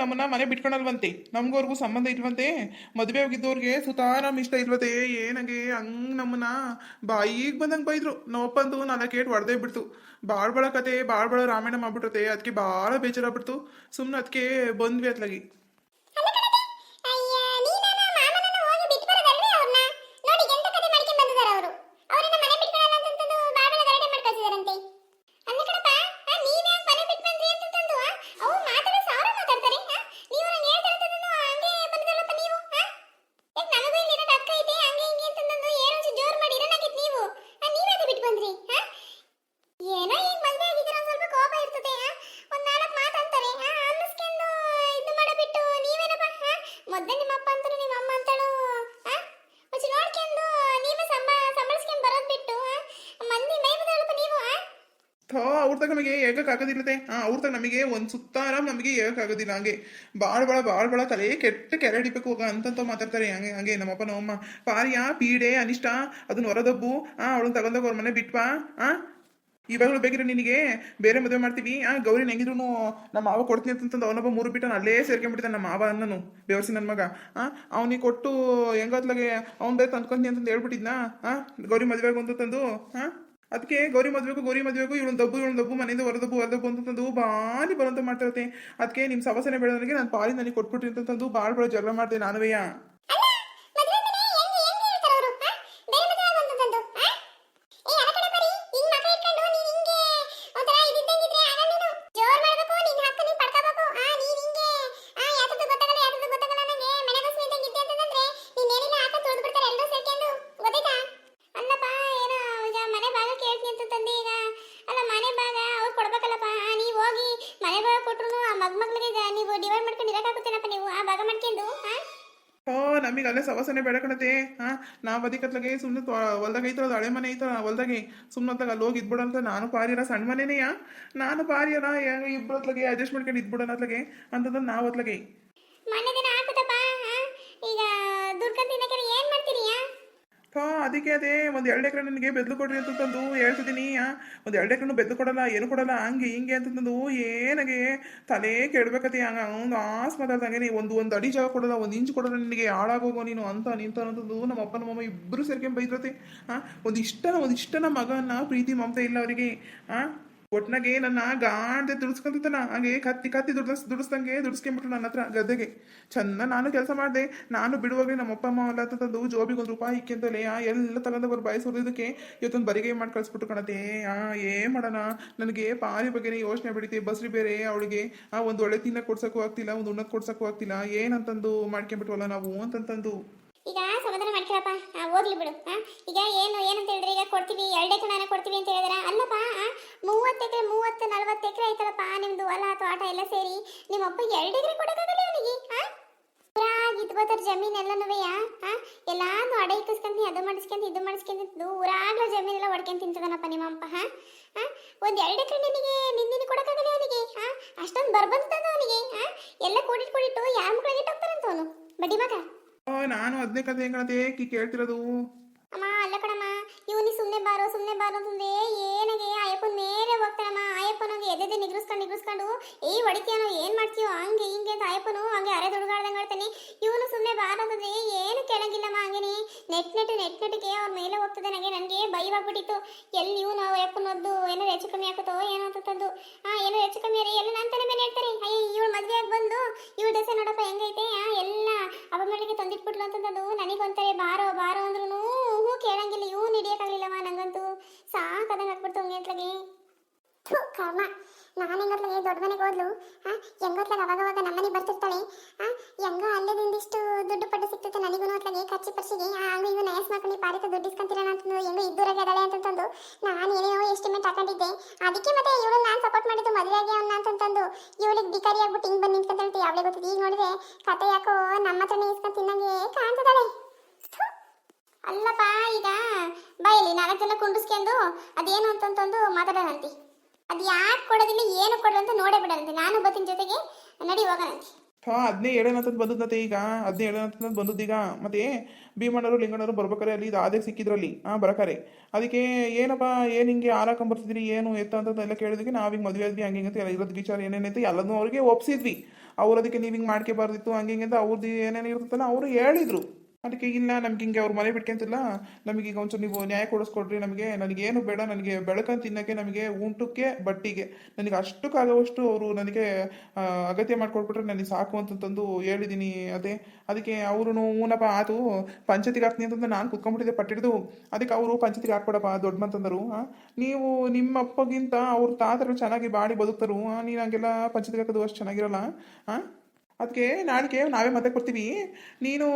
ನಮ್ಮನ್ನ ಮನೆ ಬಿಟ್ಕೊಳಲ್ವಂತೆ ನಮ್ಗವ್ರಿಗೂ ಸಂಬಂಧ ಇಲ್ವಂತೆ. ಮದುವೆ ಹೋಗಿದ್ದವ್ರಿಗೆ ಸುತಾರಾಮ್ ಇಷ್ಟ ಇಲ್ವತೆ ಏನಂಗೆ ಹಂಗ್ ನಮ್ಮನ್ನ ಬಾಯಿಗೆ ಬಂದಂಗೆ ಬೈದ್ರು. ನಮ್ಮಪ್ಪಂದು ನಾಲ್ಕೇಟ್ ಹೊಡೆದೇ ಬಿಡ್ತು. ಭಾಳ ಭಾಳ ಕತೆ ಭಾಳ ಭಾಳ ರಾಮಾಯಣ ಮಾಡ್ಬಿಟ್ಟತೆ ಅದಕ್ಕೆ ಭಾಳ ಬೇಜಾರಾಗ್ಬಿಡ್ತು. ಸುಮ್ಮನೆ ಅದಕ್ಕೆ ಬಂದ್ವಿ ಅತ್ಲಾಗಿ ಏನೋ ಈಗ ಮದ್ವೆ ಆಗಿದ್ದೀರ ಒಂದ್ ಸ್ವಲ್ಪ ಕೋಪ ಇರ್ತದೆ ಆ? ಒಂದ್ ನಾಲ್ಕು ಮಾತು ಅಂತಾರೆ ಆ, ಅನ್ನಿಸ್ಕೊಂಡು ಇದು ಮಾಡಬಿಟ್ಟು ನೀವೇನಪ್ಪ ಆ? ಮೊದ್ಲೇ ನಿಮ್ಮ ಅಪ್ಪ ಅಂತಾನು ನಿಮ್ಮ ಅಮ್ಮ ಅಂತಾಳು ಆ? ಒಂಚೂರು ನೋಡ್ಕೊಂಡು ನೀವೇ ಸಂಬ ಸಂಬಳಿಸ್ಕೊಂಡು ಬರೋದ್ ಬಿಟ್ಟು ಆ? ಮಂದಿ ಮೈ ಬದಲಪ್ಪ ನೀವು ಆ? ಥೋ ಅವ್ರದಾಗ ಹಾ ಅವ್ರ ತಗ ನಮಗೆ ಒಂದು ಆರಾಮ್ ನಮಗೆ ಏಗಕ್ಕಾಗೋದಿಲ್ಲ ಹಂಗೆ ಭಾಳ ಬಾಳ ಭಾಳ ಬಾಳ ತಲೆ ಕೆಟ್ಟ ಕೆರೆ ಹಿಡಿಬೇಕು ಹೋಗ ಅಂತಂತ ಮಾತಾಡ್ತಾರೆ. ಹಂಗೆ ಹಂಗೆ ನಮ್ಮಪ್ಪ, ನಮ್ಮಮ್ಮ, ಪಾರಿಯ, ಪೀಡೆ, ಅನಿಷ್ಟ ಅದನ್ನ ಹೊರದಬ್ಬು. ಆ ಅವಳನ್ನ ತಗೊಂಡೋಗ ಅವ್ರ ಮನೆ ಬಿಟ್ವಾ? ಆ? ಇವಾಗಲೂ ಬೇಕಿದ್ರೆ ನಿನಗೆ ಬೇರೆ ಮದುವೆ ಮಾಡ್ತೀವಿ. ಆ ಗೌರಿ ಹೆಂಗಿದ್ರು ನಮ್ಮ ಮಾವ ಕೊಡ್ತೀನಿ ಅಂತಂದು ಅವನೊಬ್ಬ ಮೂರು ಬಿಟ್ಟು ಅಲ್ಲೇ ಸೇರ್ಕೊಂಡ್ಬಿಡ್ತಾನೆ ನಮ್ಮ ಮಾವ ಅನ್ನನು. ಬೇವರ್ಸಿ ನನ್ನ ಮಗ. ಆ, ಅವನಿಗೆ ಕೊಟ್ಟು ಹೆಂಗತ್ಲಾಗೆ ಅವ್ನ ಬೇರೆ ತಂದ್ಕೊಂತೀನಿ ಅಂತಂದು ಹೇಳ್ಬಿಟ್ಟಿದ್ನಾ? ಆ, ಗೌರಿ ಮದುವೆಗೆ ಅಂತ ತಂದು? ಆ? ಅದಕ್ಕೆ ಗೌರಿ ಮದುವೆಗೂ ಗೌರಿ ಮದುವೆಗೂ ಇವಳು ದಬ್ಬು ಇವಳು ದಬ್ಬು, ಮನೆಯಿಂದ ಹೊರದಬ್ಬು ಹೊರದಬ್ಬು ಅಂತಂದು ಬಾಲಿ ಬರುವಂತ ಮಾಡ್ತಿರತ್ತೆ ಅದಕ್ಕೆ ನಿಮ್ಮ ಸವಸನೆ ಬೆಳೆದವನಿಗೆ ನಾನು ಪಾಲಿ ನನಗೆ ಕೊಟ್ಬಿಟ್ರಿ ಭಾಳ ಭಾಳ ಜಗಳ ಮಾಡಿದೆ ನಾನುವೆಯ ಅಲ್ಲ ಮದ್ವೆ ಮನೆ ಹೆಂಗ್ ಹೆಂಗ್ ಹೇಳ್ತಾರೆ ಅವ್ರು ಆ? ಬೇರೆ ಮದ್ವೆ ಆಗುವಂತಂದು ಆ? ಏ ಅರ ಕಡೆ ಬರೀ ಹಿಂಗ್ ಮಕ ಇಟ್ಕೊಂಡು ನೀನ್ ಹಿಂಗೆ ಒಂಥರ ಇದ್ದಿದ್ದಂಗಿದ್ರೆ ಆಗಲ್ಲ ನೀನು ಜೋರ್ ಮಾಡ್ಬೇಕು ನಿನ್ ಹಕ್ಕು ನೀನ್ ಪಡ್ಕೋಬೇಕು ಆ ನೀನ್ ಹಿಂಗೆ ಆ ಯಾತದ್ದು ಗೊತ್ತಾಗಲ್ಲ ಯಾತದ್ದು ಗೊತ್ತಾಗಲ್ಲ ನಂಗೆ ಮನೆ ಬಸ್ ಇದ್ದಂಗೆ ಇದ್ದೆ ಅಂತಂದ್ರೆ ನೀನ್ ಏನಿಲ್ಲ ಹಾಕ ತುಳಿದು ಬಿಡ್ತಾರೆ ಎಲ್ಲರೂ ಸೇರ್ಕೊಂಡು ಗೊತ್ತಾಯ್ತಾ ಅಲ್ಲಪ್ಪ ಏನೋ ಈಗ ಮನೆ ಭಾಗ ಕೇಳ್ತೀನಿ ಅಂತ ತಂದೆ ಈಗ ಅಲ್ಲ ಮನೆ ಭಾಗ ಅವ್ರು ಕೊಡ್ಬೇಕಲ್ಲಪ್ಪ ಆ, ನೀವ್ ಹೋಗಿ ಮನೆ ಭಾಗ ಕೊಟ್ರು ಆ ಮಗ್ ಮಗ್ಳಿಗೆ ನೀವು ಡಿವೈಡ್ ಮಾಡ್ಕೊಂಡು ಇರಕ್ಕಾಗುತ್ತೇನಪ್ಪ ನೀವು ಆ ಭಾಗ ಮಾಡ್ಕೊಂಡು ಆ ಓ ನಮಗೆ ಅಲ್ಲೇ ಸವಸನೆ ಬೇಡ ಕಣತೆ. ಹಾ, ನಾವು ಅದಕ್ಕತ್ಲಾಗೆ ಸುಮ್ಮನೆ ಹೊಲ್ದಾಗ ಐತಲ್ಲ ಹಳೆ ಮನೆ ಐತಲ್ಲ ಹೊಲ್ದಾಗೆ ಸುಮ್ಮನೆ ಹೊತ್ತಾಗ ಅಲ್ಲಿ ಹೋಗಿ ಇದ್ಬಿಡ ಅಂತ ನಾನು ಪಾರಿಯರ ಸಣ್ಣ ಮನೆನೆಯ ನಾನು ಪಾರಿಯರ ಇಬ್ಬರು ಹೊತ್ಲಾಗೆ ಅಡ್ಜಸ್ಟ್ ಮಾಡ್ಕೊಂಡು ಇದ್ಬಿಡೋಣ ಅತ್ಲಾಗೆ ಅಂತಂದ್ರೆ ನಾವು ಹೊತ್ಲಾಗೆ. ಈಗ ತಿನ್ನಕ್ಕೆ ಏನು ಹಾ ಅದಕ್ಕೆ ಅದೇ ಒಂದು ಎರಡು ಎಕರೆ ನನಗೆ ಬೆದ್ಲು ಕೊಡ್ರಿ ಅಂತಂದು ಹೇಳ್ತಿದ್ದೀನಿ. ಒಂದು ಎರಡು ಎಕರೆನು ಬೆದ್ಲು ಕೊಡಲ್ಲ, ಏನು ಕೊಡಲ್ಲ, ಹಂಗೆ ಹಿಂಗೆ ಅಂತಂದು ಏನಗೆ ತಲೆ ಕೆಡ್ಬೇಕತಿ, ಹಂಗ ಒಂದು ಆಸ್ ಮಾತಾಡ್ದಂಗೆ ನೀ ಒಂದು ಒಂದು ಅಡಿ ಜಾಗ ಕೊಡಲ್ಲ, ಒಂದು ಇಂಚು ಕೊಡಲ್ಲ ನಿನಗೆ, ಹಾಳಾಗೋಗೋ ನೀನು ಅಂತ ನಿಂತ ಅಂತಂದು ನಮ್ಮ ಅಪ್ಪ ನಮ್ಮಮ್ಮ ಇಬ್ಬರು ಸೇರ್ಕೊಂಡು ಬೈದ್ರತಿ. ಹಾಂ ಒಂದು ಇಷ್ಟನ ಒಂದು ಇಷ್ಟನ ಮಗನ ಪ್ರೀತಿ ಮಮತೆ ಇಲ್ಲ ಅವರಿಗೆ. ಹಾ ಒಟ್ನಾಗೆ ನನ್ನ ಗಾಡ್ದೆ ದುಡಿಸ್ಕೊಂತಾನ ಹಾಗೆ ಕತ್ತಿ ಕತ್ತಿ ದುಡಿಸ್ ದುಡಿಸ್ದಂಗೆ ದುಡಿಸ್ಕೊಂಬಿಟ್ರು ನನ್ನ ಹತ್ರ ಗದ್ದೆಗೆ. ಚೆನ್ನ ನಾನು ಕೆಲಸ ಮಾಡಿದೆ. ನಾನು ಬಿಡುವಾಗಲೇ ನಮ್ಮ ಅಪ್ಪ, ಅಮ್ಮ ಎಲ್ಲ ತಂದು ಜೋಬಿಗೆ ಒಂದು ರೂಪಾಯಿ ಇಕ್ಕಿಂತಲೇ ಆ, ಎಲ್ಲ ತಗೊಂಡು ಅವ್ರು ಇವತ್ತೊಂದು ಬರಿಗೆ ಮಾಡಿ ಕಳಿಸ್ಬಿಟ್ಟು ಕಣತೆ. ಆ, ಏ, ಮಾಡೋಣ. ನನಗೆ ಪಾರಿ ಬಗ್ಗೆನೇ ಯೋಚನೆ ಬಿಡಿತಿ. ಬಸ್ರಿ ಬೇರೆ ಅವಳಿಗೆ. ಆ, ಒಂದು ಒಳ್ಳೆ ತಿನ್ನ ಕೊಡ್ಸಕ್ಕೂ ಆಗ್ತಿಲ್ಲ, ಒಂದು ಉಣ್ಣಕ್ಕೆ ಕೊಡ್ಸಕ್ಕೂ ಆಗ್ತಿಲ್ಲ. ಏನಂತಂದು ಮಾಡ್ಕೊಂಬಿಟ್ವಲ್ಲ ನಾವು ಅಂತಂತಂದು. ಈಗ ಸಮಾಧಾನ ಮಾಡ್ಕೊಳಪ್ಪ. ಹೋಗ್ಲಿ ಬಿಡು ಈಗ ಏನು, ಏನಂತ ಹೇಳಿದ್ರೆ ಈಗ ಕೊಡ್ತೀವಿ ಎರಡು ಎಕರೆ ನಾನು ಕೊಡ್ತೀವಿ ಅಂತ ಹೇಳಿದ್ರೆ? ಅಲ್ಲಪ್ಪ ಮೂವತ್ತು ಎಕರೆ, ಮೂವತ್ತು, ನಲ್ವತ್ತು ಎಕರೆ ಐತಲ್ಲಪ್ಪ, ನಿಮ್ದು ಹೊಲ ತೋಟ ಎಲ್ಲ ಸೇರಿ ನಿಮ್ಮಪ್ಪ ಎರಡು ಎಕರೆ ಕೊಡಕ್ಕಾಗಲ್ಲ ಅವನಿಗೆ ಇದ್ಬೋತಾರ ಬರ್ತಾರೆ ಜಮೀನ್ ಎಲ್ಲನೂ ಅಡ ಇಕ್ಕಿಸ್ಕೊಂತ ಅದು ಮಾಡಿಸ್ಕೊಂತ ಇದು ಮಾಡಿಸ್ಕೊಂತ ಊರಾಗ್ಲ ಜಮೀನೆಲ್ಲ ಹೊಡ್ಕೊಂಡ್ ತಿಂತದನಪ್ಪ ನಿಮ್ಮಪ್ಪ ಹಾ? ಒಂದ್ ಎರಡು ಎಕರೆ ನಿನಗೆ ನಿನ್ನಿನ ಕೊಡಕ್ಕಾಗಲ್ಲ ಅವನಿಗೆ ಹಾ ಅಷ್ಟೊಂದು ಬರ್ಬಂತದ ಅವನಿಗೆ ಹಾ ಎಲ್ಲ ಕೂಡಿಟ್ಟು ಕೂಡಿಟ್ಟು ಯಾರ ಮಕ್ಕಳಿಗೆ ಹೋಗ್ತಾರಂತ ಅವನು? ಬಡ್ಡಿ ಮಗ? ನಾನು ಅದನ್ನೇ ಕತೆ ಹೆಂಗಣತೆ ಕಿ ಕೇಳ್ತಿರೋದು. ಅಮ್ಮ, ಅಲ್ಲ ಕಣಮ್ಮ. ಇವನಿ ಸುಮ್ಮನೆ ಬಾರೋ ಸುಮ್ಮನೆ ಬಾರೋ ಅಂತಂದ್ರೆ ಏನಗೆ ಅಯ್ಯಪ್ಪನ ಮೇಲೆ ಹೋಗ್ತಾನಮ್ಮ ಅಯ್ಯಪ್ಪನಿಗೆ ಎದೆದೆ ನಿಗ್ರಿಸ್ಕೊಂಡು ಏ ಹೊಡಿತೀಯನೋ ಏನ್ ಮಾಡ್ತೀಯೋ, ಹಂಗೆ ಹಿಂಗೆ ಅಂತ ಹಂಗೆ ಅರೆ ದುಡುಗಾಡ್ದಂಗೆ ಆಡ್ತಾನೆ ಇವನು ಸುಮ್ಮನೆ ಬಾರ ಅಂತಂದ್ರೆ ಏನು ಕೇಳಂಗಿಲ್ಲಮ್ಮ ಹಂಗೇನೆ. ನೆಟ್ ನೆಟ್ ನೆಟ್ ನೆಟ್ಗೆ ಅವ್ರ ಮೇಲೆ ಹೋಗ್ತದೆ ನನಗೆ ನನಗೆ ಭಯವಾಗ್ಬಿಟ್ಟಿತ್ತು. ಎಲ್ಲಿ ಇವನು ಅಯ್ಯಪ್ಪನದ್ದು, ಏನೋ ಹೆಚ್ಚು ಕಮ್ಮಿ ಹಾಕುತ್ತೋ ಏನೋ ಅಂತಂದು ಆ, ಏನೋ ಹೆಚ್ಚು ಕಮ್ಮಿ ಅರೇ, ಎಲ್ಲ ನನ್ನ ಮೇಲೆ ಹೇಳ್ತಾರೆ. ಅಯ್ಯ, ಇವಳು ಮದುವೆ ಆಗಿ ಬಂದು, ಇವಳು ದಸೆ ನೋಡಪ್ಪ ಹೆಂಗೈತೆ ಎಲ್ಲ ಅಪ್ಪ ತಂದಿಟ್ಬಿಟ್ಲು ಅಂತಂದು ನನಗೊಂತಾರೆ ಬಾರೋ ಬಾರೋ ಅಂದ್ರೂ ಮನೆಗೆ ಹೋದ್ಲು ಹೆಂಗತ್ಲಾಗ ಅವಾಗ ಅವಾಗ ನಮ್ಮನೆಗೆ ಬರ್ತಿರ್ತಾಳೆ ಆ ಹೆಂಗ ಅಲ್ಲದಿಂದಿಷ್ಟು ದುಡ್ಡು ಪಡ್ಡು ಸಿಗ್ತೈತೆ ನನಗೂ ಅತ್ಲಾಗೆ ಖರ್ಚು ಪರ್ಸಿಗೆ ಆ ಇವು ನಯಸ್ ಮಾಡ್ಕೊಂಡು ಪಾರಿತ ದುಡ್ಡು ಇಸ್ಕೊಂತೀರ ಅಂತ ಹೆಂಗೋ ಇದ್ದೂರಾಗೆ ಅದಾಳೆ ನಾನು ಏನೇನೋ ಎಸ್ಟಿಮೇಟ್ ಹಾಕೊಂಡಿದ್ದೆ. ಅದಕ್ಕೆ ಮತ್ತೆ ಇವಳು ನಾನು ಸಪೋರ್ಟ್ ಮಾಡಿದ್ದು ಮದುವೆಗೆ ಅವನ್ನ ಅಂತಂದು ಇವಳಿಗೆ ಬಿಕಾರಿ ಆಗ್ಬಿಟ್ಟು ಹಿಂಗೆ ಬಂದು ನಿಂತ್ಕೊಂತ ಯಾವಳೆ ಗೊತ್ತಿದೆ. ಈಗ ನೋಡಿದ್ರೆ ಕತೆ ಯಾಕೋ ನಮ್ಮ ಹತ್ರನೇ ಇಸ್ಕೊಂಡು ತಿನ್ನಂಗೆ ಕಾಣ್ತದಾಳೆ. ಅಲ್ಲಪ್ಪ, ಈಗ ಬಾಯಲ್ಲಿ ನಾಲ್ಕು ಜನ ಕುಂಡಿಸ್ಕೊಂಡು ಅದೇನು ಅಂತಂತಂದು ಮಾತಾಡೋಣಂತೆ ಅದು ಯಾಕೆ ಕೊಡೋದಿಲ್ಲ, ಏನು ಕೊಡೋ ಅಂತ ನೋಡೇ ಬಿಡೋಣಂತೆ ನಾನು ಬತ್ತಿನ ಜೊತೆಗೆ, ನಡಿ ಹೋಗೋಣಂತೆ ಹಾ ಅದನ್ನೇ ಹೇಳೋಣಂತಂದು ಬಂದದ್ನತೆ ಈಗ? ಅದನ್ನೇ ಬಂದದ್ದು ಈಗ? ಮತ್ತೆ ಭೀಮಣ್ಣರು, ಲಿಂಗಣ್ಣರು ಬರ್ಬೇಕಾರೆ ಅಲ್ಲಿ ಇದು ಆದೇ ಸಿಕ್ಕಿದ್ರಲ್ಲಿ. ಹಾಂ ಬರಕಾರೆ. ಅದಕ್ಕೆ ಏನಪ್ಪ, ಏನು ಹಿಂಗೆ ಬರ್ತಿದ್ರಿ ಏನು ಎತ್ತ ಅಂತ ಎಲ್ಲ ಕೇಳಿದಕ್ಕೆ ನಾವ್ ಹಿಂಗ್ ಮದುವೆ ಆದ್ವಿ, ಹಿಂಗೆ ಅಂತ ಎಲ್ಲ ಇರೋದು ವಿಚಾರ ಏನೇನೈತೆ ಎಲ್ಲದನ್ನೂ ಅವ್ರಿಗೆ ಒಪ್ಸಿದ್ವಿ. ಅವ್ರು ಅದಕ್ಕೆ ನೀವು ಹಿಂಗೆ ಮಾಡ್ಕೋಬಾರ್ದಿತ್ತು ಹಂಗೆ ಹಿಂಗೆ ಅಂತ ಅವ್ರದ್ದು ಏನೇನು ಇರ್ತದಲ್ಲ ಅವರು ಹೇಳಿದ್ರು. ಅದಕ್ಕೆ ಇಲ್ಲ ನಮ್ಗೆ ಹಿಂಗೆ ಅವ್ರು ಮನೆ ಬಿಟ್ಕೊಂತಿಲ್ಲ. ಈಗ ಒಂಚೂರು ನೀವು ನ್ಯಾಯ ಕೊಡಿಸ್ಕೊಡ್ರಿ ನಮಗೆ. ನನಗೇನು ಬೇಡ, ನನಗೆ ಬೆಳಕನ್ನು ತಿನ್ನೋಕ್ಕೆ ನಮಗೆ ಊಟಕ್ಕೆ ಬಟ್ಟಿಗೆ. ನನಗೆ ಅಷ್ಟಕ್ಕಾಗುವಷ್ಟು ಅವರು ನನಗೆ ಅಗತ್ಯ ಮಾಡಿಕೊಟ್ಬಿಟ್ರೆ ನನಗೆ ಸಾಕು ಅಂತಂದು ಹೇಳಿದ್ದೀನಿ ಅದೇ. ಅದಕ್ಕೆ ಅವರು ಊನಪ್ಪ, ಆತು ಪಂಚಾಯತಿಗೆ ಹಾಕ್ತೀನಿ ಅಂತಂದು ನಾನು ಕುತ್ಕೊಂಡ್ಬಿಟ್ಟಿದ್ದೆ ಪಟ್ಟಿಡ್ದು. ಅದಕ್ಕೆ ಅವರು ಪಂಚಾಯತಿಗೆ ಹಾಕ್ಬೇಡಪ್ಪ ದೊಡ್ಡ ಮಂತಂದರು. ನೀವು ನಿಮ್ಮ ಅಪ್ಪಗಿಂತ ಅವ್ರ ತಾತರು ಚೆನ್ನಾಗಿ ಬಾಡಿ ಬದುಕ್ತಾರು. ನೀನು ಹಂಗೆಲ್ಲ ಪಂಚಾಯತಿಗೆ ಹಾಕೋದು ಅಷ್ಟು ಚೆನ್ನಾಗಿರಲ್ಲ. ಹಾಂ ಅದಕ್ಕೆ ನಾಳೆಗೆ ನಾವೇ ಮತ್ತೆ ಕೊಡ್ತೀವಿ. ನೀನು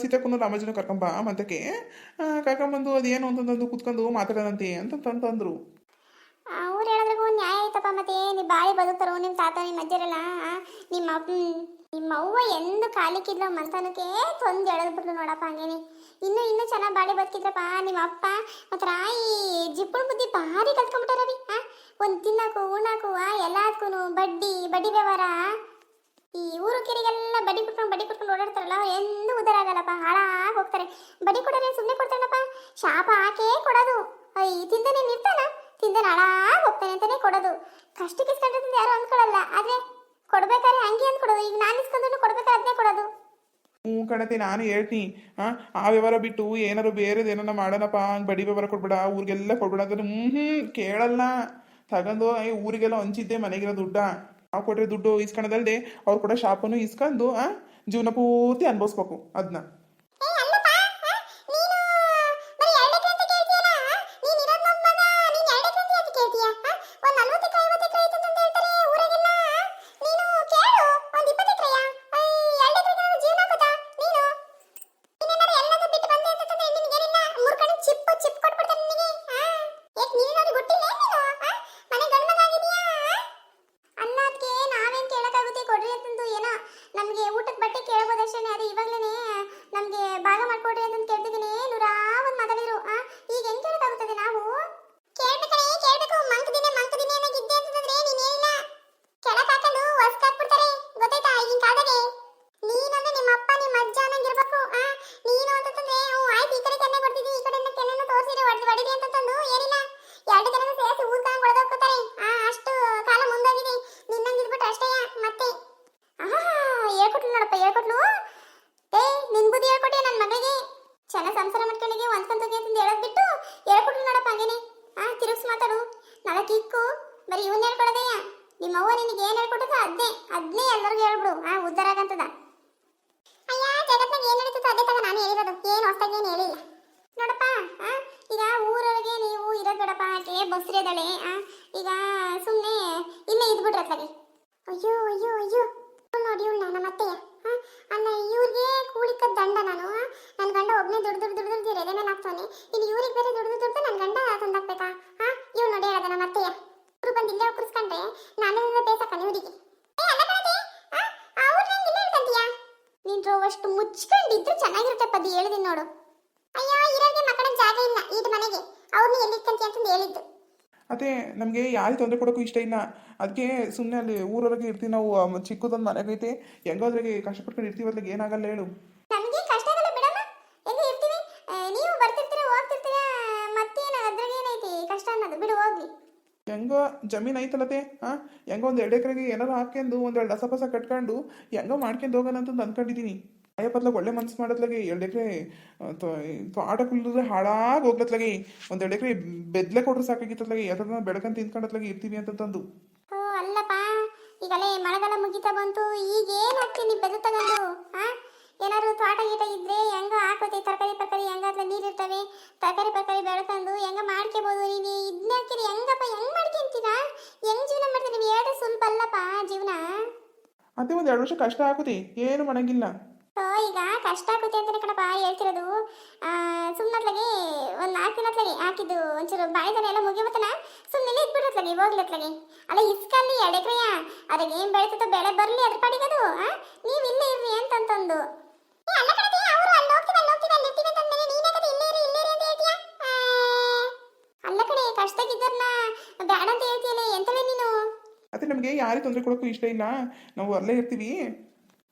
ಸೀತಕ್ಕನ್ನು ರಾಮಜನ ಕರ್ಕೊಂಬ ಮದ್ದಕ್ಕೆ ಕರ್ಕೊಂಬಂದು ಅದೇನು ಅಂತಂದು ಕುತ್ಕೊಂಡು ಮಾತಾಡೋದಂತೆ ಅಂತಂತಂದ್ರು ಅವ್ರು ಹೇಳಿದ್ರಿಗೂ ನ್ಯಾಯ ಐತಪ್ಪ ಮತ್ತೆ. ನೀವು ಬಾಳಿ ಬದುಕ್ತಾರೋ ನಿಮ್ಮ ತಾತ ನಿಮ್ಮ ಅಜ್ಜರಲ್ಲ? ನಿಮ್ಮ ನಿಮ್ಮ ಅವ್ವ ಎಂದು ಕಾಲಿಕ್ಕಿದ್ರು ಮಂತನಕ್ಕೆ ತೊಂದು ಎಳೆದ್ಬಿಟ್ರು ನೋಡಪ್ಪ ಹಂಗೇನೆ. ಇನ್ನು ಇನ್ನು ಚೆನ್ನಾಗಿ ಬಾಳಿ ಬದುಕಿದ್ರಪ್ಪ. ನಿಮ್ಮ ಅಪ್ಪ ಮಾತ್ರ ಈ ಜಿಪ್ಪುಳ ಬುದ್ಧಿ ಭಾರಿ ಕಲ್ತ್ಕೊಂಡ್ಬಿಟ್ಟಾರ ರೀ ಆ, ಒಂದು ತಿನ್ನಕ್ಕೂ, ಉಣ್ಣಕ್ಕೂ ಎಲ್ಲದಕ್ಕೂ ಬಡ್ಡಿ ಬಡ್ಡಿ ವ್ಯವಹಾರ ಈ ಊರು ಕೆರೆಗೆಲ್ಲ ಬಡ್ಡಿ ಕುಟ್ಕೊಂಡು ಬಡ್ಡಿ ಕುಟ್ಕೊಂಡು ಓಡಾಡ್ತಾರಲ್ಲ, ಎಂದೂ ಉದರ ಆಗಲ್ಲಪ್ಪ, ಹಾಳಾಗಿ ಹೋಗ್ತಾರೆ. ಬಡ್ಡಿ ಕೊಡೋದೇ ಸುಮ್ಮನೆ ಕೊಡ್ತಾನಪ್ಪ ಶಾಪ ಹಾಕೇ ಕೊಡೋದು. ಅಯ್ಯ ತಿಂದನೆ ನಿಲ್ತಾನ ತಿಂದನೆ ಹಾಳಾಗಿ ಹೋಗ್ತಾನೆ ಅಂತಾನೆ ಕೊಡೋದು. ಕಷ್ಟಕ್ಕೆ ಇಸ್ಕೊಂಡಿರ್ತಂದು ಯಾರು ಅಂದ್ಕೊಳ್ಳಲ್ಲ ಆದ್ರೆ ಕೊಡ್ಬೇಕಾದ್ರೆ ಹಂಗೆ ಅಂದ್ಕೊಡೋದು ಈಗ ನಾನು ಇಸ್ಕೊಂಡ್ರು ಕೊಡ್ಬೇಕಾದ್ರೆ ಅದನ್ನೇ ಕೊಡೋದು. ಹ್ಞೂ ಕಣತೆ, ನಾನು ಹೇಳ್ತೀನಿ. ಹಾಂ ಆ ವ್ಯವಹಾರ ಬಿಟ್ಟು ಏನಾರು ಬೇರೆದು ಏನಾರ ಮಾಡೋಣಪ್ಪ, ಹಂಗೆ ಬಡಿ ವ್ಯವಹಾರ ಕೊಡ್ಬೇಡ, ಊರಿಗೆಲ್ಲ ಕೊಡ್ಬೇಡ ಅಂದ್ರೆ ಹ್ಞೂ ಹ್ಞೂ ಕೇಳಲ್ಲ. ತಗೊಂಡು ಈ ಊರಿಗೆಲ್ಲ ಹಂಚಿದ್ದೆ ಮನೆಗಿರೋ ದುಡ್ಡ. ನಾವು ಕೊಟ್ಟರೆ ದುಡ್ಡು ಇಸ್ಕೊಳದಲ್ದೆ ಅವ್ರು ಕೂಡ ಶಾಪನ್ನು ಇಸ್ಕೊಂಡು ಜೀವನ ಪೂರ್ತಿ ಅನುಭವಿಸ್ಬೇಕು ಅದನ್ನ ಏ ಅಲ್ಲಪ್ಪ ಆ, ನೀನು ಬರೀ ಎರಡು ಎಕರೆ ಅಂತ ಕೇಳ್ತೀಯಲ್ಲ ಆ? ನೀನ್ ಇರೋದ್ ನಮ್ ಮಗ, ನೀನ್ ಎರಡು ಎಕರೆ ಅಂತ ಯಾಕೆ ಕೇಳ್ತೀಯ ಆ? ಒಂದ್ ನಲ್ವತ್ತು ಎಕರೆ ಐವತ್ತು ಎಕರೆ ಐತೆ ಅಂತ ಹೇಳ್ತಾರೆ ಊರಾಗೆಲ್ಲ ಆ? ನೀನು ಕೇಳು ಒಂದ್ ಇಪ್ಪತ್ತು ಎಕರೆಯ ಎರಡು ಎಕರೆ ಜೀವನ ಹಾಕುತ್ತಾ ನೀನು ಇನ್ನೇನಾರು ಎಲ್ಲದೂ ಬಿಟ್ಟು ಬಂದೆ ಅಂತಂದ್ರೆ ನಿನಗೇನಿಲ್ಲ ಮೂರ್ ಕಡೆ ಚಿಪ್ಪು ಚಿಪ್ ಕೊಟ್ಬಿಡ್ತಾರೆ ನಿನಗೆ ಆ? ಯಾಕ್ ನೀನು ಅವ್ರಿಗೆ ಗೊತ್ತಿಲ್ಲ ನೀನು ಆ? ಮನೆ ಗಂಡ್ ಮಗ ಆಗಿದೀಯಾ ಆ? ಅನ್ನೋದಕ್ಕೆ ನಾವೇನ್ ಕೇಳಕ್ಕಾಗುತ್ತೆ ಕೊಡ್ರಿ ಅಂತಂದು ಏನೋ ನಮಗೆ ಊಟಕ್ಕೆ ಬಟ್ಟೆ ಕೇಳ್ಬೋದಷ್ಟೇ ಅದು ಇವಾಗ್ಲೇನೆ ನಮಗೆ ಭಾಗ ಮಾಡ್ಕೊಡ್ರಿ ಅಂತ ಕೇಳ್ತಿದ್ದೀನಿ ನೂರಾ ಒಂದು ಮಾತಾಡಿದ್ರು ಆ ಈಗ ಹೆಂಗ್ ಕೇಳಕ್ಕಾಗುತ್ತದೆ ನಾವು ಕೇಳ್ಬೇಕಣೆ ಕೇಳ್ಬೇಕು ಮಂಕ್ ದಿನ ಮಂಕ್ ದಿನ ಏನಾಗಿದ್ದೆ ಅಂತಂದ್ರೆ ನೀನ್ ಹೇಳಿಲ್ಲ ಕೆಳಕ್ ಹಾಕೊಂಡು ಹೊಸ್ಕ್ ಹಾಕ್ಬಿಡ್ತಾರೆ ಗೊತ್ತಾಯ್ತಾ ಈಗಿನ ಕಾಲದಲ್ಲಿ ನೀನಂದ್ರೆ ನಿಮ್ಮ ಅಪ್ಪ ನಿಮ್ಮ ಅಜ್ಜ ಅನ್ನಂಗಿರ್ಬೇಕು ಆ ನೀನು ಅಂತಂದ್ರೆ ಹ್ಞೂ ಆಯ್ತು ಈ ಕಡೆ ಕೆನ್ನೆ ಕೊಡ್ತಿದ್ದಿ ಈ ಕಡೆ ಕೆನ್ನೆನ ತೋರಿಸಿದ್ರೆ ಹೊಡೆದು ಹೊಡಿರಿ ಅಂತಂದು ಏನಿಲ್ಲ ಎರಡು ಜನನು ಸೇರಿಸಿ ಊದ್ಕೊಂಡು ಹೊಡೆದೋಗ್ತಾರೆ ಆ ಅಷ್ಟು ಕಾಲ ಮುಂದೋಗಿದೆ ನಿನ್ನಂಗಿದ್ಬಿಟ್ಟು ಅಷ್ಟೇ ಮತ್ತೆ ಆಹಾ ಹೇಳ್ಕೊಟ್ಲು ನೋಡಪ್ಪ ಹೇಳ್ಕೊಟ್ಲು ಏ ನಿನ್ ಬುದ್ಧಿ ಹೇಳ್ಕೊಟ್ಟೆ ನನ್ನ ಮಗಳಿಗೆ ಚೆನ್ನಾಗಿ ಸಂಸಾರ ಮಾಡ್ಕೊಂಡಿಗೆ ಒಂದ್ಕೊಂತೋಗಿ ಅಂತ ಹೇಳೋದ್ ಬಿಟ್ಟು ಹೇಳ್ಕೊಟ್ಲು ನೋಡಪ್ಪ ಹಂಗೇನೆ ಆ ತಿರುಗ್ಸ್ ಮಾತಾಡು ನಾಲ್ಕು ಇಕ್ಕು ಬರೀ ಇವನ್ ಹೇಳ್ಕೊಡೋದಯ್ಯ ನಿಮ್ಮ ಅವ್ವ ನಿನಗೆ ಏನ್ ಹೇಳ್ಕೊಟ್ಟದ ಅದ್ನೇ ಅದ್ನೇ ಎಲ್ಲರಿಗೂ ಹೇಳ್ಬಿಡು. ಆ ಉದ್ದಾರ ಆಗಂತದ. ಅಯ್ಯ ಜಗತ್ನಾಗ ಏನ್ ನಡೀತದ ಅದೇ ತಗ ನಾನು ಹೇಳಿರೋದು. ಏನು ಹೊಸ್ತಾಗಿ ಏನು ಹೇಳಿಲ್ಲ. ನೋಡಪ್ಪ ಈಗ ಊರೊಳಗೆ ನೀವು ಇರೋದು ಬೇಡಪ್ಪ ಆಕೆ ಬಸ್ರಿ ಅದಳೆ ಆ, ಈಗ ಸುಮ್ಮನೆ ಇಲ್ಲೇ ಇದ್ಬಿಟ್ರೆ ಅತ್ಲಾಗೆ. ಅಯ್ಯೋ ಅಯ್ಯೋ ಅಯ್ಯೋ. ನೋಡಿ ಇವ್ಳು ನನ್ನ ಮತ್ತೆ ಅಲ್ಲ ಇವ್ರಿಗೆ ಕೂಳಿಕದ ದಂಡ ನಾನು ನನ್ನ ಗಂಡ ಒಬ್ಬನೇ ದುಡ್ದು ದುಡ್ದು ದುಡ್ದು ದುಡ್ದು ಎದೆ ಮೇಲೆ ಹಾಕ್ತಾನೆ ಇನ್ನು ಇವ್ರಿಗೆ ಬೇರೆ ದುಡ್ದು ದುಡ್ದು ನನ್ನ ಗಂಡ ತಂದಾಕ್ಬೇಕಾ? ಹಾ ಇವ್ಳು ನೋಡಿ ಹೇಳದ ನಮ್ಮ ಅತ್ತೆಯ ಇವ್ರು ಬಂದು ಇಲ್ಲೇ ಒಕ್ಕರ್ಸ್ಕೊಂಡ್ರೆ ನಾನು ಬೇಸಕ್ಕ ಇವರಿಗೆ ಏ ಅಲ್ಲ ಕಣತೆ ಅವ್ರು ನಂಗೆ ಇಲ್ಲೇ ಇಳ್ಕಂತೀಯ ನೀನ್ ರೋವಷ್ಟು ಮುಚ್ಕೊಂಡಿದ್ರು ಚೆನ್ನಾಗಿರುತ್ತೆ ಪದಿ ಹೇಳಿದೀನಿ ನೋಡು. ಅಯ್ಯೋ ಇರೋರಿಗೆ ಮಕ್ಕಳ ಜಾಗ ಇಲ್ಲ ಈದ್ ಮನೆಗೆ. ಅವ್ರನ್ನ ಎಲ್ಲಿಕ್ಕಂತಿ ಅಂತ ಹೇಳಿದ್ದು. ಅದೇ ನಮಗೆ ಯಾರಿಗೆ ತೊಂದರೆ ಕೊಡೋಕ್ಕೂ ಇಷ್ಟ ಇಲ್ಲ. ಅದಕ್ಕೆ ಸುಮ್ಮನೆ ಅಲ್ಲಿ ಊರೊಳಗೆ ಇರ್ತೀವಿ ನಾವು ಚಿಕ್ಕದೊಂದು ಚಿಕ್ಕದೊಂದು ಮನೆಗೈತೆ ಹೆಂಗೋದ್ರಾಗೆ ಕಷ್ಟಪಟ್ಕೊಂಡು ಇರ್ತೀವಿ ಅದ್ರಾಗೆ ಏನಾಗಲ್ಲ ಹೇಳು. ನಮಗೆ ಕಷ್ಟ ಆಗಲ್ಲ ಬಿಡಮ್ಮ. ಎಲ್ಲ ಇರ್ತೀವಿ? ಆ, ನೀವು ಬರ್ತಿರ್ತೀರ ಹೋಗ್ತಿರ್ತೀರ ಮತ್ತೇನು ಅದ್ರಾಗ ಏನೈತಿ ಕಷ್ಟ ಅನ್ನೋದು? ಬಿಡು ಹೋಗ್ಲಿ. ಹೆಂಗೋ ಜಮೀನು ಐತಲ್ಲತೆ ಹಾಂ ಹೆಂಗೋ ಒಂದು ಎರಡು ಎಕರೆಗೆ ಏನಾರು ಹಾಕ್ಕೊಂಡು ಒಂದೆರಡು ಹಸ ಪಸ ಕಟ್ಕೊಂಡು ಹೆಂಗೋ ಮಾಡ್ಕೊಂಡು ಹೋಗೋಣ ಅಂತ ಅಂದ್ಕೊಂಡಿದ್ದೀನಿ ಅಯ್ಯ ಪತ್ಲಾಗ ಒಳ್ಳೆ ಮನ್ಸು ಮಾಡತ್ಲಾಗಿ ಎರಡು ಎಕರೆ ತೋಟ ಕುಲ್ಲಿದ್ರೆ ಹಾಳಾಗಿ ಹೋಗ್ಲತ್ಲಾಗಿ. ಒಂದು ಎರಡು ಎಕರೆ ಬೆದ್ಲೆ ಕೊಟ್ರೆ ಸಾಕಾಗಿತ್ತಲಾಗಿ ಯಾವ್ದಾರ ಬೆಳಕಂತ ತಿನ್ಕೊಂಡತ್ಲಾಗಿ ಇರ್ತೀವಿ ಅಂತಂದು ಓ ಅಲ್ಲಪ್ಪ. ಈಗಲೇ ಮಳೆಗಾಲ ಮುಗಿತಾ ಬಂತು. ಈಗ ಏನು ಹಾಕ್ತೀನಿ ಬೆದು ತಗೊಂಡು ಹಾ ಏನಾದ್ರು ತೋಟ ಗೀಟ ಇದ್ರೆ ಹೆಂಗ ಹಾಕೋತಿ? ತರಕಾರಿ ಪರ್ಕಾರಿ ಹೆಂಗಾದ್ಲ ನೀರು ಇರ್ತವೆ. ತರಕಾರಿ ಪರ್ಕಾರಿ ಬೆಳ್ಕೊಂಡು ಹೆಂಗ ಮಾಡ್ಕೋಬಹುದು ನೀನು? ಇದನ್ನ ಹಾಕಿರಿ ಹೆಂಗಪ್ಪ? ಹೆಂಗ್ ಮಾಡ್ಕೊಂತೀರಾ? ಹೆಂಗ್ ಜೀವನ ಮಾಡ್ತೀನಿ ನೀವು ಹೇಳಿ ಸುಲಭ ಅಲ್ಲಪ್ಪ ಜೀವನ. ಅದೇ ಒಂದು ಎರಡು ವರ್ಷ ಕಷ್ಟ ಆಗುತ್ತೆ. ಏನು ಮಾಡಂಗಿಲ್ಲ. ಸೊ ಈಗ ಕಷ್ಟ ಆಗುತ್ತೆ ಅಂತಾನೆ ಕಣಪ್ಪ ಹೇಳ್ತಿರೋದು. ಸುಮ್ಮನತ್ಲಾಗಿ ಒಂದು ನಾಲ್ಕು ದಿನತ್ಲಾಗೆ ಹಾಕಿದ್ದು ಒಂಚೂರು ಬಾಳೆದನ ಎಲ್ಲ ಮುಗಿಬತ್ತನ ಸುಮ್ಮನೆ ಇದ್ಬಿಡತ್ಲಾಗೆ ಹೋಗ್ಲತ್ಲಾಗೆ ಅಲ್ಲ, ಇಸ್ಕಲ್ಲಿ ಎಡಕ್ರಯ್ಯ ಅದಕ್ಕೆ ಏನು ಬೆಳೀತದೋ ಬೆಳೆ ಬರಲಿ ಅದ್ರ ಪಾಡಿಗದು ನೀವು ಇಲ್ಲೇ ಇರ್ರಿ ಅಂತಂತಂದು. ಅಲ್ಲ ಕಷ್ಟದಾಗಿದ್ದರ್ನ ಬೇಡ ಅಂತ ಎಂತವೇ ನೀನು? ಅದೇ ನಮಗೆ ಯಾರಿಗೆ ತೊಂದರೆ ಕೊಡೋಕ್ಕೂ ಇಷ್ಟ ಇಲ್ಲ. ನಾವು ಅಲ್ಲೇ ಇರ್ತೀವಿ.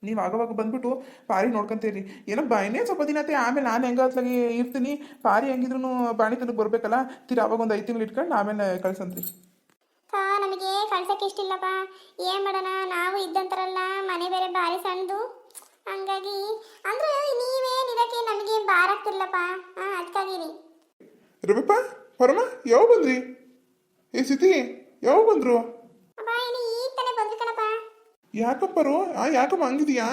ನೀವು ಆಗವಾಗ ಬಂದ್ಬಿಟ್ಟು ಪಾರಿ ನೋಡ್ಕೊಂತೀರಿ. ಏನೋ ಬಾಯಿನೇ ಸ್ವಲ್ಪ ದಿನ ಆಮೇಲೆ ನಾನು ಹೆಂಗಾತ್ಲಾಗಿ ಇರ್ತೀನಿ. ಪಾರಿ ಹೆಂಗಿದ್ರು ಬಾಣಿ ತನಕ ಬರ್ಬೇಕಲ್ಲ? ತೀರ ಅವಾಗ ಒಂದು ಐದು ತಿಂಗಳು ಇಟ್ಕೊಂಡು ಆಮೇಲೆ ಕಳ್ಸಂತ್ರಿ. ನಮಗೆ ಕಳ್ಸಕ್ಕೆ ಇಷ್ಟಿಲ್ಲಪ್ಪ ಏನ್ ಮಾಡೋಣ? ನಾವು ಇದ್ದಂತಾರಲ್ಲ ಮನೆ ಬೇರೆ ಭಾರಿ ಸಣ್ಣದು ಹಂಗಾಗಿ ಅಂದ್ರೆ ನೀವೇ ಇದಕ್ಕೆ ನಮಗೆ ಭಾರ ಆಗ್ತಿರ್ಲಪ್ಪ ಹಾ ಅದಕ್ಕಾಗಿರಿ ರವಿಪ್ಪ ಪರಮ ಯಾವ ಬಂದ್ರಿ? ಈ ಸ್ಥಿತಿ ಯಾವ ಬಂದ್ರು ಅಪ್ಪ ಇಲ್ಲಿ ಈಗ ತಾನೇ ಬಂದ್ವಿ ಕಣಪ್ಪ ಯಾಕಪ್ಪರು ಆ ಯಾಕಮ್ಮ ಹಂಗಿದೀಯಾ?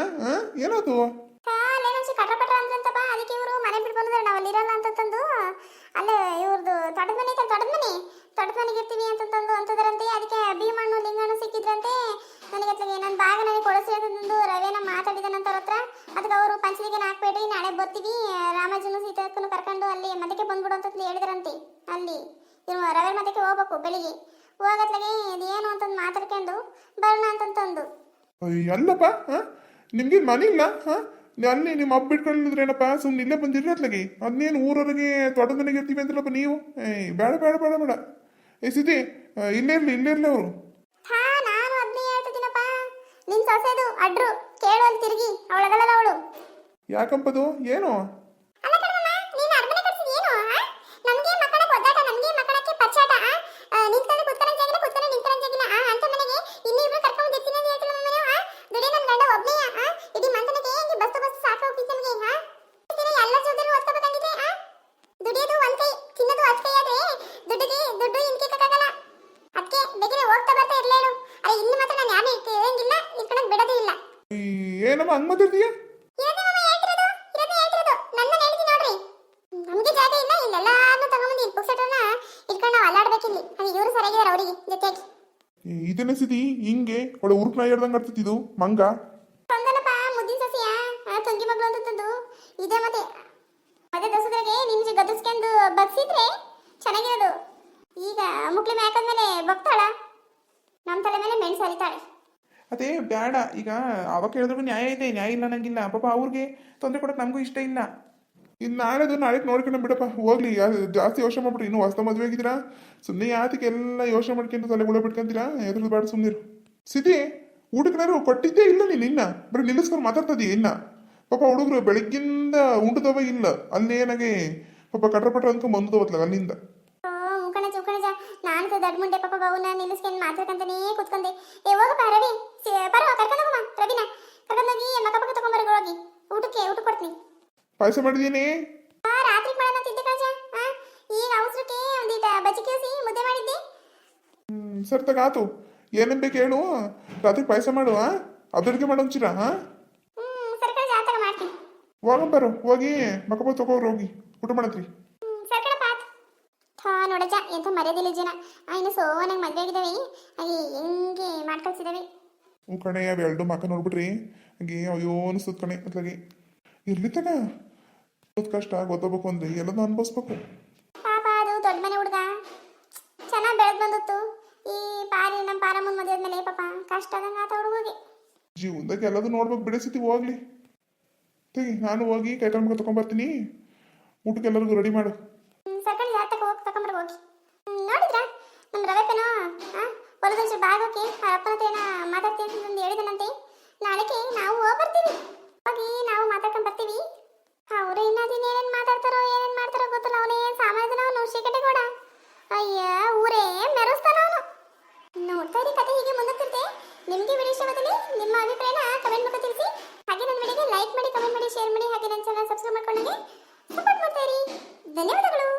ಆ ಅಲ್ಲೇ ನಮ್ಸಿ ಕಟ್ರ ಪಟ್ರ ಅಂದ್ರಂತಪ್ಪ ಅದಕ್ಕೆ ಇವರು ಮನೆ ಬಿಟ್ಟು ನಾವು ನಾವು ಅಲ್ಲಿರಲ್ಲ ಅಂತಂದು ಅಲ್ಲೇ ಇವ್ರದ್ದು ತೋಟದ ಮನೆ ಐತಲ್ಲ ತೋಟದ ಮನೆ? ತೋಟದ ಮನೆಗೆ ಇರ್ತೀವಿ ಅಂತಂದು ಅಂತದ್ರಂತೆ, ಅದಕ್ಕೆ ಭೀಮಣ್ಣು, ಲಿಂಗಣ್ಣು ಸಿಕ್ಕಿದ್ರಂತೆ. ನನಗೆ ಅತ್ಲಾಗೆ ನನ್ನ ಭಾಗ ನನಗೆ ಕೊಡಿಸಿ ಅಂತಂದು ರವೇನ ಮಾತಾಡಿದನಂತ ಅವ್ರ ಹತ್ರ. ಅದಕ್ಕೆ ಅವರು ಪಂಚಲಿಗೆ ಹಾಕ್ಬೇಡ್ರಿ ನಾಳೆ ಬರ್ತೀವಿ, ರಾಮಾಜನು ಸೀತಕ್ಕನು ಕರ್ಕೊಂಡು ಅಲ್ಲಿ ಮದಕ್ಕೆ ಬಂದ್ಬಿಡು ಅಂತ ಹೇಳಿದ್ರಂತೆ, ಅಲ್ಲಿ. ಇವ್ನು ರವೆ ಮದಕ್ಕೆ ಹೋಗ್ಬೇಕು ಬೆಳಿಗ್ಗೆ. ಹೋಗತ್ಲಾಗೆ ಏನು ಅಂತಂದು ಮಾತಾಡ್ಕೊಂಡು ಬರೋಣ ಅಂತಂತಂದು ಅಲ್ಲಪ್ಪ ಹಾಂ? ನಿಮ್ಗೆ ಮನೆ ಇಲ್ಲ ಹಾ? ಅಲ್ಲಿ ನಿಮ್ಮ ಅಪ್ಪ ಬಿಟ್ಕೊಂಡಿದ್ರೇನಪ್ಪ ಸುಮ್ಮನೆ ಇಲ್ಲೇ ಬಂದಿರಿ ಅತ್ಲಾಗಿ. ಅದನ್ನೇನು ಊರವರೆಗೆ ತೋಟದ ಮನೆಗೆ ಇರ್ತೀವಿ ಅಂದ್ರಲ್ಲಪ್ಪ ನೀವು? ಏಯ್ ಬೇಡ ಬೇಡ ಬೇಡ ಬೇಡ. ಏ ಆ, ಇಲ್ಲೇ ಇರ್ಲಿ ಇಲ್ಲೇ ಇರ್ಲಿ ಅವರು. ಹಾ ನಾನು ಅದನ್ನೇ ಹೇಳ್ತಿದ್ದೀನಪ್ಪ. ನಿನ್ ಸೊಸೆದು ಅಡ್ರು ಕೇಳು ಅಲ್ಲಿ ತಿರುಗಿ ಅವಳಗಲ್ಲ ಅವಳು. ಯಾಕಂಪದು ಏನು ಅಲ್ಲ ಕಣಮ್ಮ ನೀನು ಅರ್ಬನೆ ಕಟ್ಸಿದ್ ಏನು ನಮಗೆ ಮಕ್ಕಳ ಒದ್ದಾಟ ನಮಗೆ ಮಕ್ಕಳಕ್ಕೆ ಪಚ್ಚಾಟ ನಿಂತ್ಕೊಂಡು ಕುತ್ಕೊಂಡು ಜಾಗಿನ ಕುತ್ಕೊಂಡು ನಿಂತ್ಕೊಂಡು ಜಾಗಿನ ಆ ಅಂತ ಮನೆಗೆ ಇನ್ನೂ ಇಬ್ರು ಕರ್ಕೊಂಡು ಇರ್ತೀನಿ ಅಂತ ಹೇಳ್ತಿಲ್ಲ ನಮ್ಮ ಮನೆ ದುಡಿ ನನ್ನ ಗಂಡ ಒಬ್ಬನೇ ಆ ಇಡೀ ಮಂತನಕ್ಕೆ ಹೆಂಗೆ ಬಸ್ತು ಬಸ್ ಸಾಕು ಹೋಗ್ತಿದ್ದೆ ನಮಗೆ ಹಾ ಎಲ್ಲ ಜವಾಬ್ದಾರಿ ಹೊತ್ಕೋಬೇಕಾಗಿದೆ ಆ ದುಡಿಯೋದು ಒಂದ್ ಕೈ ತಿನ್ನೋದು ಹತ್ತು ಕೈ ಆದ್ರೆ ದುಡ್ಡಿಗೆ ದುಡ್ಡು ಇನ್ಕೆ ಕಕ್ಕಾಗಲ್ಲ ಅದಕ್ಕೆ ಬೇಕಿದ್ರೆ ಹೋಗ್ತಾ ಬರ್ತಾ ಇರ್ಲೇಳು ಅರೆ ಇನ್ನು ಮಾತ್ರ ನಾನು ಯಾರನ್ನೂ ಇರಂಗಿಲ್ಲ ಇಟ್ಕೊಳಕ್ ಬಿಡೋದೇ ಇಲ್ಲ ಈ, ಏನಮ್ಮ ಹಂಗ್ ಮಾತಾಡ್ತೀಯ ನಮ್ಗೆ ಜಾಗ ಇಲ್ಲ ಇಲ್ಲೆಲ್ಲಾನು ತಗೊಂಬಂದು ಇಲ್ಲಿ ಪುಕ್ಸಟನ್ನ ಇಟ್ಕೊಂಡು ನಾವು ಅಲ್ಲಾಡ್ಬೇಕಿಲ್ಲಿ. ಅದು ಇವರು ಸರಿಯಾಗಿದ್ದಾರೆ ಅವರಿಗೆ ಇದನ್ನ ಸಿದಿ ಹಿಂಗೆ ಒಳ್ಳೆ ಉರುಕ್ನ ಹೇಳ್ದಂಗ್ ಆಡ್ತಿದ್ದು ಮಂಗ ತಂದನಪ್ಪ ಮುದ್ದಿನ ಸಸಿಯ ಆ ತಂಗಿ ಮಗಳು ಅಂತ ತಂದು ಇದೆ ಮತ್ತೆ ಅದೇ ದಸರಾಗೆ ನಿನ್ಗೆ ಗದಸ್ಕೊಂಡು ಬಗ್ಸಿದ್ರೆ ಚೆನ್ನಾಗಿರೋದು ಈಗ ಮುಕ್ಳಿ ಮ್ಯಾಕಾದ್ಮೇಲೆ ಬಗ್ತಾಳ ನಮ್ಮ ತಲೆ ಮೇಲೆ ಮೆಣಸು ಹರಿತಾಳೆ ಅದೇ ಬೇಡ, ಈಗ ಅವಾಗ ಕೇಳಿದ್ರು ನ್ಯಾಯ ಇದೆ, ನ್ಯಾಯ ಇಲ್ಲ ನಂಗಿಲ್ಲ. ಪಾಪ ಅವ್ರಿಗೆ ತೊಂದರೆ ಕೊಡೋಕೆ ನಮಗೂ ಇಷ್ಟ ಇಲ್ಲ. ಇನ್ನು ನಾಳೆದು ನಾಳೆ ನೋಡ್ಕೊಂಡು ಬಿಡಪ್ಪ ಹೋಗ್ಲಿ ಜಾಸ್ತಿ ಯೋಚನೆ ಮಾಡ್ಬಿಟ್ರಿ. ಇನ್ನು ಹೊಸ ಮದುವೆ ಆಗಿದ್ದೀರಾ? ಸುಮ್ಮನೆ ಯಾತಕ್ಕೆ ಎಲ್ಲ ಯೋಚನೆ ಮಾಡ್ಕೊಂಡು ತಲೆ ಗುಳ ಬಿಟ್ಕೊಂತೀರಾ? ಎದುರು ಬೇಡ ಸುಮ್ಮನಿರು ಸಿಟಿ ಊಟಕ್ಕನಾರು ಕೊಟ್ಟಿದ್ದೇ ಇಲ್ಲ ನೀನು ಇನ್ನ. ಬರೀ ನಿಲ್ಲಿಸ್ಕೊಂಡು ಮಾತಾಡ್ತದಿ ಇನ್ನ? ಪಾಪ ಹುಡುಗರು ಬೆಳಗ್ಗಿಂದ ಉಂಟದವ ಇಲ್ಲ. ಅಲ್ಲೇನಾಗೆ ಪಾಪ ಕಟ್ರ ಪಟ್ರ ಅಂದ್ಕೊಂಡು ಬಂದದವತ್ಲ ಅಲ್ಲಿಂದ ಓ ಮುಖಣಜ ಮುಖಣಜ ನಾನು ಸಹ ಬಾವುನ ನಿಲ್ಲಿಸ್ಕೊಂಡು ಮಾತಾಡ್ಕಂತಾನೇ ಕೂತ್ಕೊಂಡೆ. ಏ ಹೋಗಪ್ಪ ರವಿ? ಬರೋ ಕರ್ಕೊಂಡು ಹೋಗಮ್ಮ ರವಿನ ಕರ್ಕೊಂಡೋಗಿ ಮಕ್ಕ ಪಕ್ಕ ತಗೊಂಬರ ಹೋಗಿ. ಊಟಕ್ಕೆ ಊಟ ಕೊಡ್ತೀನಿ. ಪಾಯಸ ಮಾಡಿದ್ದೀನಿ ಆ ರಾತ್ರಿ ಮಾಡೋಣ ತಿದ್ದೆ ಕಣಜ. ಆ ಈಗ ಅವಸರಕ್ಕೆ ಒಂದಿಟ ಬಜ್ಜಿ ಕೇಸಿ ಮುದ್ದೆ ಮಾಡಿದ್ದೆ. ಸರ್ ತಗಾತು ಏನೇನ್ ಬೇಕು ಹೇಳು. ರಾತ್ರಿ ಪಾಯಸ ಮಾಡು ಅದರಿಗೆ ಮಾಡೋಂಚಿರ ಹಾ ಮಾಡ್ತೀನಿ. ಹೋಗಂಬರು ಹೋಗಿ ಮಕ್ಕಪ್ಪ ತಗೋರು ಹೋಗಿ. ಊಟ ಮಾಡತ್ರಿ ಹ್ಮ್ ಸರಿ ಕಣಪ್ಪ ಆತು ಥಾ ನೋಡಜ್ಜ ಎಂತ ಮರ್ಯಾದಿಲ್ಲ ಜನ ಇನ್ನು ಸೋವನಾಗ ಮದ್ವೆ ಆಗಿದ್ದಾವೆ ಅಯ್ಯ ಹೆಂಗೆ ಮಾಡ್ಕೊಳ್ಸಿದಾವೆ ಹ್ಞೂ ಕಣೆ ಅವು ಎರಡು ಮಕ್ಕ ನೋಡ್ಬಿಟ್ರಿ. ಹಂಗೆ ಅಯ್ಯೋ ಅನಿಸ್ತದ ಕಣೆ ಅತ್ಲಾಗೆ ಇರ್ಲಿ ತಗ. ಕಷ್ಟ ಗೊತ್ತಬೇಕು ಅಂದ್ರೆ ಎಲ್ಲದು ಅನ್ಭವಿಸ್ಬೇಕು. ಪಾಪ ಅದು ದೊಡ್ಡ ಮನೆ ಹುಡುಗ. ಚೆನ್ನಾಗಿ ಬೆಳೆದ್ ಬಂದಿತ್ತು. ಈ ಪಾರಿ ನಮ್ಮ ಪಾರಮ್ಮನ ಮದುವೆ ಆದ್ಮೇಲೆ ಪಾಪ ಕಷ್ಟ ಆದಂಗ ಆತ ಹುಡುಗಿಗೆ. ಜೀವನದಾಗ ಎಲ್ಲದು ನೋಡ್ಬೇಕು ಬಿಡಿಸಿತಿ ಹೋಗ್ಲಿ. ತೆಗಿ ನಾನು ಹೋಗಿ ಕೈಕಾಲು ಮಗ ತಗೊಂಬರ್ತೀನಿ. ಊಟಕ್ಕೆ ಎಲ್ಲರಿಗೂ ರೆಡಿ ಮಾಡು ಸರ್ಕಳಿ ಜಾತಕ್ಕೆ ಹೋಗಿ ತಗೊಂಬರ್ ಹೋಗಿ ಹ್ಮ್, ನೋಡಿದ್ರಾ ನಮ್ಮ ರವೆಪ್ಪನೋ ಆ ಬಾಗ್ ಆ ಅಪ್ಪನ ಮಾತಾಡ್ತೀನಿ ಅಂತ ಹೇಳಿದನಂತೆ. ನಾಳೆಗೆ ನಾವು ಹೋಗ್ಬರ್ತೀವಿ. ಹೋಗಿ ನಾವು ಮಾತಾಡ್ಕೊಂಡ್ ಬರ್ತೀವಿ. ಅವರು ಇನ್ನದಿನ ಏನೇನು ಮಾತಾಡ್ತಾರೋ, ಏನೇನು ಮಾಡ್ತಾರೋ ಗೊತ್ತಿಲ್ಲ, ಅವನೇ ಸಾಮಾನ್ಯದನ ಅವನು ಶಿಕಟೆ ಕೂಡ ಅಯ್ಯ, ಊರೇ ಮೆರೆಸ್ತಾನವನು ನೋಡ್ತಾ ಇರಿ ಕತೆ ಹೀಗೆ ಮುಂದುತ್ತಿರುತ್ತೆ ನಿಮಗೆ ವಿಡಿಯೋ ಇಷ್ಟವಾದಲ್ಲಿ ನಿಮ್ಮ ಅಭಿಪ್ರಾಯನ ಕಮೆಂಟ್ ಮೂಲಕ ತಿಳಿಸಿ. ಹಾಗೆ ನನ್ನ ವಿಡಿಯೋಗೆ ಲೈಕ್ ಮಾಡಿ ಕಮೆಂಟ್ ಮಾಡಿ ಶೇರ್ ಮಾಡಿ, ಹಾಗೆ ನನ್ನ ಚಾನಲ್ ಸಬ್ಸ್ಕ್ರೈಬ್ ಮಾಡ್ಕೊಂಡಾಗೆ ಸಪೋರ್ಟ್ ಮಾಡ್ತಾ ಇರಿ. ಧನ್ಯವಾದಗಳು.